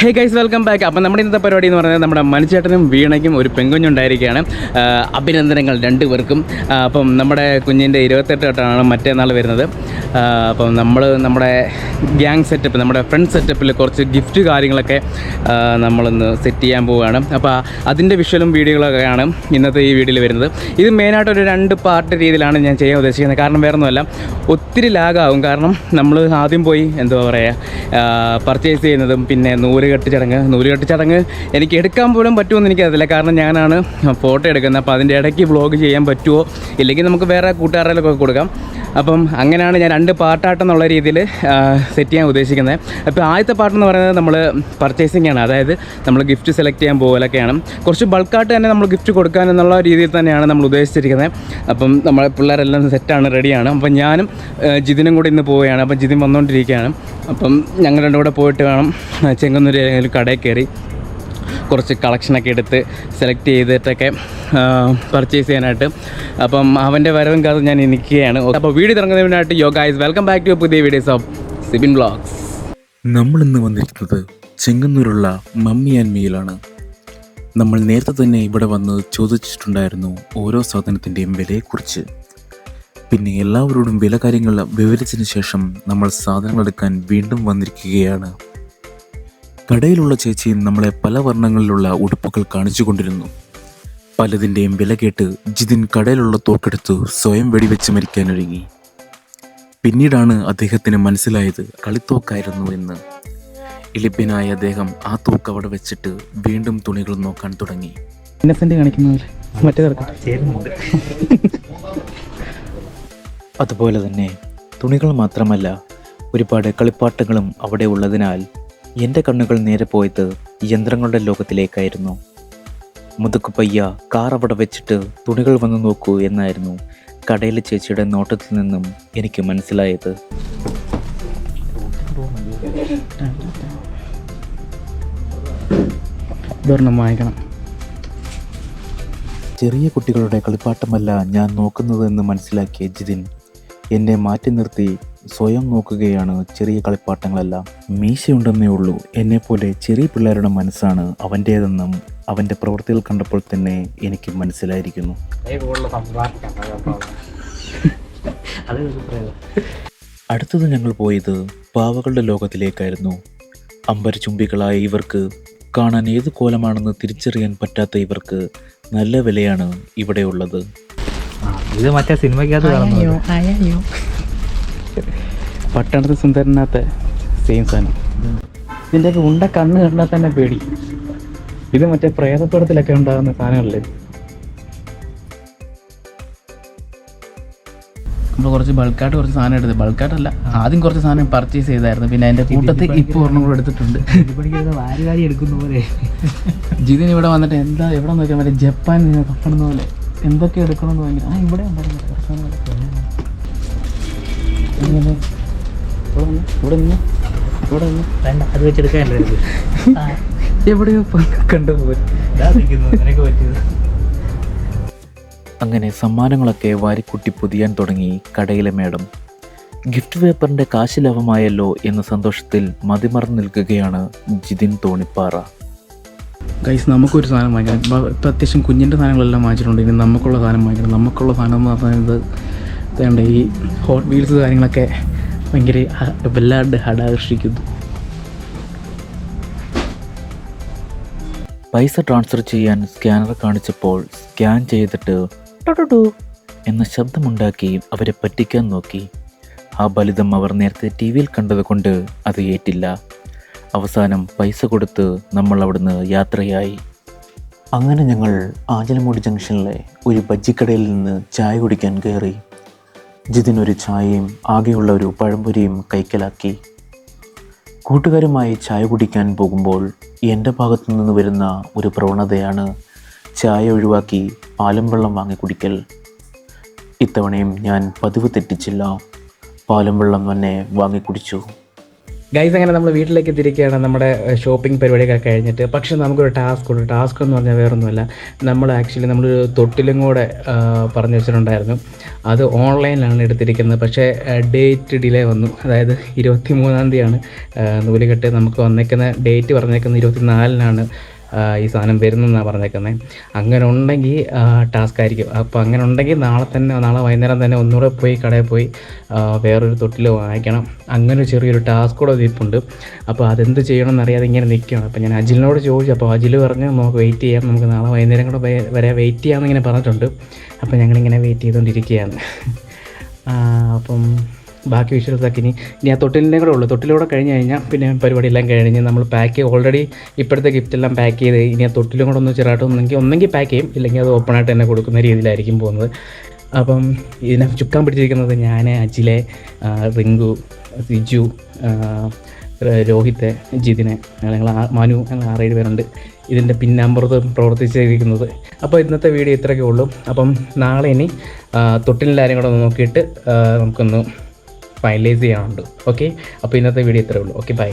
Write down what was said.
Hey guys welcome back അപ്പം നമ്മുടെ ഇന്നത്തെ പരിപാടി എന്ന് പറയുന്നത് നമ്മുടെ മനുചേട്ടനും വീണയ്ക്കും ഒരു പെങ്കുഞ്ഞുണ്ടായിരിക്കുകയാണ്. അഭിനന്ദനങ്ങൾ രണ്ടുപേർക്കും. അപ്പം നമ്മുടെ കുഞ്ഞിന്റെ ഇരുപത്തെട്ട് തൊട്ടാണ് മറ്റേന്നാൾ വരുന്നത്. അപ്പം നമ്മൾ നമ്മുടെ ഗ്യാങ് സെറ്റപ്പ് നമ്മുടെ ഫ്രണ്ട് സെറ്റപ്പിൽ കുറച്ച് ഗിഫ്റ്റ് കാര്യങ്ങളൊക്കെ നമ്മളൊന്ന് സെറ്റ് ചെയ്യാൻ പോവുകയാണ്. അപ്പോൾ അതിന്റെ വിഷ്വലും വീഡിയോകളൊക്കെയാണ് ഇന്നത്തെ ഈ വീഡിയോയിൽ വരുന്നത്. ഇത് മെയിനായിട്ട് ഒരു രണ്ട് പാർട്ട് രീതിയിലാണ് ഞാൻ ചെയ്യാൻ ഉദ്ദേശിക്കുന്നത്. കാരണം വേറെ ഒന്നുമല്ല ഒത്തിരി ലാഗാവും കാരണം നമ്മൾ ആദ്യം പോയി എന്താ പറയുക പർച്ചേസ് ചെയ്യുന്നതും പിന്നെ നൂലുകെട്ട് ചടങ്ങ്. നൂലുകെട്ട് ചടങ്ങ് എനിക്ക് എടുക്കാൻ പോലും പറ്റുമെന്ന് എനിക്കറിയില്ല കാരണം ഞാനാണ് ഫോട്ടോ എടുക്കുന്നത്. അപ്പോൾ അതിന്റെ ഇടയ്ക്ക് വ്ളോഗ് ചെയ്യാൻ പറ്റുമോ ഇല്ലെങ്കിൽ നമുക്ക് വേറെ കൂട്ടുകാരിലൊക്കെ കൊടുക്കാം. അപ്പം അങ്ങനെയാണ് ഞാൻ രണ്ട് പാർട്ടായിട്ടെന്നുള്ള രീതിയിൽ സെറ്റ് ചെയ്യാൻ ഉദ്ദേശിക്കുന്നത്. അപ്പോൾ ആദ്യത്തെ പാർട്ടെന്ന് പറയുന്നത് നമ്മൾ പർച്ചേസിംഗ് ആണ്. അതായത് നമ്മൾ ഗിഫ്റ്റ് സെലക്ട് ചെയ്യാൻ പോകലൊക്കെയാണ് കുറച്ച് ബൾക്കായിട്ട് തന്നെ നമ്മൾ ഗിഫ്റ്റ് കൊടുക്കാൻ എന്നുള്ള രീതിയിൽ തന്നെയാണ് നമ്മൾ ഉദ്ദേശിച്ചിരിക്കുന്നത്. അപ്പം നമ്മളെ പിള്ളേരെല്ലാം സെറ്റാണ് റെഡിയാണ് അപ്പം ഞാനും ജിതിനും കൂടെ ഇന്ന് പോവുകയാണ്. അപ്പം ജിതിൻ വന്നുകൊണ്ടിരിക്കുകയാണ് അപ്പം ഞങ്ങൾ രണ്ടും കൂടെ പോയിട്ട് വേണം ചെങ്ങന്നൂർ കടയിൽ കയറി കുറച്ച് കളക്ഷനൊക്കെ എടുത്ത് സെലക്ട് ചെയ്തിട്ടൊക്കെ പർച്ചേസ് ചെയ്യാനായിട്ട്. അപ്പം അവന്റെ വരവും കാലം ഞാൻ എനിക്കുകയാണ്. അപ്പോൾ വീഡിയോ തുടങ്ങുന്നതിനായിട്ട് യോഗ ഐസ് വെൽക്കം ബാക്ക് ടു പുതിയ വീഡിയോസ് ഓഫ് സിബിൻ ബ്ലോഗ്സ് നമ്മൾ ഇന്ന് വന്നിരിക്കുന്നത് ചെങ്ങന്നൂരുള്ള മമ്മി ആൻഡ് മീലാണ്. നമ്മൾ നേരത്തെ തന്നെ ഇവിടെ വന്ന് ചോദിച്ചിട്ടുണ്ടായിരുന്നു ഓരോ സാധനത്തിന്റെയും വിലയെക്കുറിച്ച്. പിന്നെ എല്ലാവരോടും വില കാര്യങ്ങൾ വിവരിച്ചതിന് ശേഷം നമ്മൾ സാധനങ്ങൾ എടുക്കാൻ വീണ്ടും വന്നിരിക്കുകയാണ്. കടയിലുള്ള ചേച്ചി നമ്മളെ പല വർണങ്ങളിലുള്ള ഉടുപ്പുകൾ കാണിച്ചു കൊണ്ടിരുന്നു പലതിന്റെയും വില കേട്ട് ജിതിൻ കടയിലുള്ള തോക്കെടുത്ത് സ്വയം വെടിവെച്ച് മരിക്കാനൊരുങ്ങി. പിന്നീടാണ് അദ്ദേഹത്തിന് മനസ്സിലായത് കളിത്തോക്കായിരുന്നു എന്ന്. എലിപ്യനായ അദ്ദേഹം ആ തോക്ക് അവിടെ വെച്ചിട്ട് വീണ്ടും തുണികൾ നോക്കാൻ തുടങ്ങി. മറ്റേ അതുപോലെ തന്നെ തുണികൾ മാത്രമല്ല ഒരുപാട് കളിപ്പാട്ടങ്ങളും അവിടെ ഉള്ളതിനാൽ എന്റെ കണ്ണുകൾ നേരെ പോയത് യന്ത്രങ്ങളുടെ ലോകത്തിലേക്കായിരുന്നു. മുതുക്കു പയ്യ കാർ അവിടെ വെച്ചിട്ട് തുണികൾ വന്ന് നോക്കൂ എന്നായിരുന്നു കടയിലെ ചേച്ചിയുടെ നോട്ടത്തിൽ നിന്നും എനിക്ക് മനസ്സിലായത്. വാങ്ങിക്കണം. ചെറിയ കുട്ടികളുടെ കളിപ്പാട്ടമല്ല ഞാൻ നോക്കുന്നതെന്ന് മനസ്സിലാക്കിയ ജിതിൻ എന്നെ മാറ്റി നിർത്തി സ്വയം നോക്കുകയാണ് ചെറിയ കളിപ്പാട്ടങ്ങളെല്ലാം. മീശയുണ്ടെന്നേ ഉള്ളൂ. എന്നെപ്പോലെ ചെറിയ പിള്ളേരുടെ മനസ്സാണ് അവന്റേതെന്നും അവന്റെ പ്രവൃത്തികൾ കണ്ടപ്പോൾ തന്നെ എനിക്ക് മനസ്സിലായിരിക്കുന്നു. അടുത്തത് ഞങ്ങൾ പോയത് പാവകളുടെ ലോകത്തിലേക്കായിരുന്നു. അമ്പരചുംബികളായ ഇവർക്ക് കാണാൻ ഏത് കോലമാണെന്ന് തിരിച്ചറിയാൻ പറ്റാത്ത ഇവർക്ക് നല്ല വിലയാണ് ഇവിടെ ഉള്ളത്. ഇത് മറ്റേ സിനിമയ്ക്കകത്ത് കാണുന്നത് സുന്ദരനകത്ത് സുന്ദരനകത്തെ സെയിം സാധനം. ഇതിന്റെയൊക്കെ ഉണ്ട കണ്ണ് കണ്ടാൽ തന്നെ പേടി. ഇത് മറ്റേ പ്രേതപ്പടത്തിലൊക്കെ ഉണ്ടാകുന്ന സാധനമല്ലേ നമ്മൾ കുറച്ച് ബൾക്കായിട്ട് കുറച്ച് സാധനം എടുത്ത് ബൾക്കായിട്ടല്ല ആദ്യം കുറച്ച് സാധനം പർച്ചേസ് ചെയ്തായിരുന്നു. പിന്നെ അതിന്റെ കൂട്ടത്തിൽ ഇപ്പോൾ ഒരെണ്ണം കൂടെ എടുത്തിട്ടുണ്ട്. വാരി വാരി എടുക്കുന്ന പോലെ. ജിതിൻ ഇവിടെ വന്നിട്ട് എന്താ എവിടെ നോക്കിയാൽ മറ്റേ ജപ്പാൻ കപ്പണുന്ന പോലെ. എന്തൊക്കെ എടുക്കണമെന്ന് ഭയങ്കര ആ ഇവിടെ ഉണ്ടായിരുന്നു നിന്ന് നിന്ന് വേണ്ട അത് വെച്ചെടുക്കാനല്ലേ എവിടെയോ കണ്ടുപോയി. അങ്ങനെ സമ്മാനങ്ങളൊക്കെ വാരിക്കുട്ടി പൊതിയാൻ തുടങ്ങി കടയിലെ മേഡം ഗിഫ്റ്റ് പേപ്പറിന്റെ കാശ് ലാഭമായല്ലോ എന്ന സന്തോഷത്തിൽ മതിമറന്നു നിൽക്കുകയാണ് ജിതിൻ തോണിപ്പാറ. ഗൈസ് നമുക്കൊരു സാധനം വാങ്ങിക്കണം ഇപ്പം ഇപ്പം അത്യാവശ്യം കുഞ്ഞിന്റെ സാധനങ്ങളെല്ലാം വാങ്ങിച്ചിട്ടുണ്ട്. ഇനി നമുക്കുള്ള സാധനം വാങ്ങിക്കണം. നമുക്കുള്ള സാധനം എന്ന് പറയുന്നത് വേണ്ട. ഈ ഹോട്ട് വീൽസ് കാര്യങ്ങളൊക്കെ ഭയങ്കര വല്ലാണ്ട് ഹടാകർഷിക്കുന്നു. പൈസ ട്രാൻസ്ഫർ ചെയ്യാൻ സ്കാനർ കാണിച്ചപ്പോൾ സ്കാൻ ചെയ്തിട്ട് ടൊടൊടു എന്ന ശബ്ദമുണ്ടാക്കി അവരെ പറ്റിക്കാൻ നോക്കി. ആ ബലിതം അവർ നേരത്തെ ടി വിയിൽ കണ്ടതുകൊണ്ട് അത് ഏറ്റില്ല. അവസാനം പൈസ കൊടുത്ത് നമ്മൾ അവിടുന്ന് യാത്രയായി. അങ്ങനെ ഞങ്ങൾ ആഞ്ചലമൂടി ജംഗ്ഷനിലെ ഒരു ബജ്ജിക്കടയിൽ നിന്ന് ചായ കുടിക്കാൻ കയറി. ജിതിനൊരു ചായയും ആകെയുള്ള ഒരു പഴംപൊരിയും കൈക്കലാക്കി. കൂട്ടുകാരുമായി ചായ കുടിക്കാൻ പോകുമ്പോൾ എന്റെ ഭാഗത്തു നിന്ന് വരുന്ന ഒരു പ്രവണതയാണ് ചായ ഒഴിവാക്കി പാലും വെള്ളം വാങ്ങി കുടിക്കൽ. ഇത്തവണയും ഞാൻ പതിവ് തെറ്റിച്ചില്ല. പാലും വെള്ളം തന്നെ വാങ്ങി കുടിച്ചു. ഗൈസ് അങ്ങനെ നമ്മൾ വീട്ടിലേക്ക് എത്തിയിരിക്കുകയാണ് നമ്മുടെ ഷോപ്പിംഗ് പരിപാടിയൊക്കെ കഴിഞ്ഞിട്ട്. പക്ഷെ നമുക്കൊരു ടാസ്ക് ഉണ്ട്. ടാസ്ക് എന്ന് പറഞ്ഞാൽ വേറൊന്നുമല്ല. നമ്മൾ ആക്ച്വലി നമ്മൾ തൊട്ടിലും കൂടെ പറഞ്ഞു വെച്ചിട്ടുണ്ടായിരുന്നു. അത് ഓൺലൈനിലാണ് എടുത്തിരിക്കുന്നത്. പക്ഷേ ഡേറ്റ് ഡിലേ വന്നു. അതായത് ഇരുപത്തി മൂന്നാം തീയതിയാണ് നൂലുകെട്ട് നമുക്ക് വന്നേക്കുന്ന ഡേറ്റ് പറഞ്ഞേക്കുന്നത് ഇരുപത്തി നാലിനാണ് ഈ സാധനം വരുന്നെന്നാണ് പറഞ്ഞേക്കുന്നത് അങ്ങനെ ഉണ്ടെങ്കിൽ ടാസ്ക് ആയിരിക്കും അപ്പോൾ അങ്ങനെ ഉണ്ടെങ്കിൽ നാളെ തന്നെ നാളെ വൈകുന്നേരം തന്നെ ഒന്നുകൂടെ പോയി കടയിൽ പോയി വേറൊരു തൊട്ടിൽ വാങ്ങിക്കണം. അങ്ങനെ ചെറിയൊരു ടാസ്ക് കൂടെ ഇരിപ്പുണ്ട് അപ്പോൾ അതെന്ത് ചെയ്യണം എന്നറിയാതെ ഇങ്ങനെ നിൽക്കുകയാണ് അപ്പോൾ ഞാൻ അജിലിനോട് ചോദിച്ചു. അപ്പോൾ അജിൽ പറഞ്ഞു നമുക്ക് വെയിറ്റ് ചെയ്യാം. നമുക്ക് നാളെ വൈകുന്നേരം കൂടെ വരെ- വെയിറ്റ് ചെയ്യാമെന്ന് ഇങ്ങനെ പറഞ്ഞിട്ടുണ്ട്. അപ്പോൾ ഞങ്ങളിങ്ങനെ വെയിറ്റ് ചെയ്തുകൊണ്ടിരിക്കുകയാണ് അപ്പം ബാക്കി വിഷ്വൽസൊക്കെ ഇനി ഇനി ആ തൊട്ടിലിന്റെ കൂടെ ഉള്ളൂ. തൊട്ടിലൂടെ കഴിഞ്ഞ് കഴിഞ്ഞാൽ പിന്നെ പരിപാടി എല്ലാം കഴിഞ്ഞ് നമ്മൾ പാക്ക് ഓൾറെഡി ഇപ്പോഴത്തെ ഗിഫ്റ്റ് എല്ലാം പാക്ക് ചെയ്ത് ഇനി ആ തൊട്ടിലും കൂടെ ഒന്ന് ചെറുതായിട്ട് ഒന്നെങ്കിൽ ഒന്നെങ്കിൽ പാക്ക് ചെയ്യും. ഇല്ലെങ്കിൽ അത് ഓപ്പണായിട്ട് തന്നെ കൊടുക്കുന്ന രീതിയിലായിരിക്കും പോകുന്നത്. അപ്പം ഇതിനെ ചുക്കാൻ പിടിച്ചിരിക്കുന്നത് ഞാൻ അജിലെ റിങ്കു സിജു രോഹിത്തെ ജിതിനെ ഞങ്ങൾ മനു ഞങ്ങൾ ആറേഴ് പേരുണ്ട്. ഇതിന്റെ പിന്നാമ്പുറത്ത് പ്രവർത്തിച്ചിരിക്കുന്നത്. അപ്പോൾ ഇന്നത്തെ വീഡിയോ ഇത്രയൊക്കെ ഉള്ളൂ. അപ്പം നാളെ ഇനി തൊട്ടിലെല്ലാവരും കൂടെ നോക്കിയിട്ട് നമുക്കൊന്ന് ഫൈനലൈസ് ചെയ്യാനുണ്ട്. ഓക്കെ അപ്പോൾ ഇന്നത്തെ വീഡിയോ ഇത്രയേ ഉള്ളൂ. Okay bye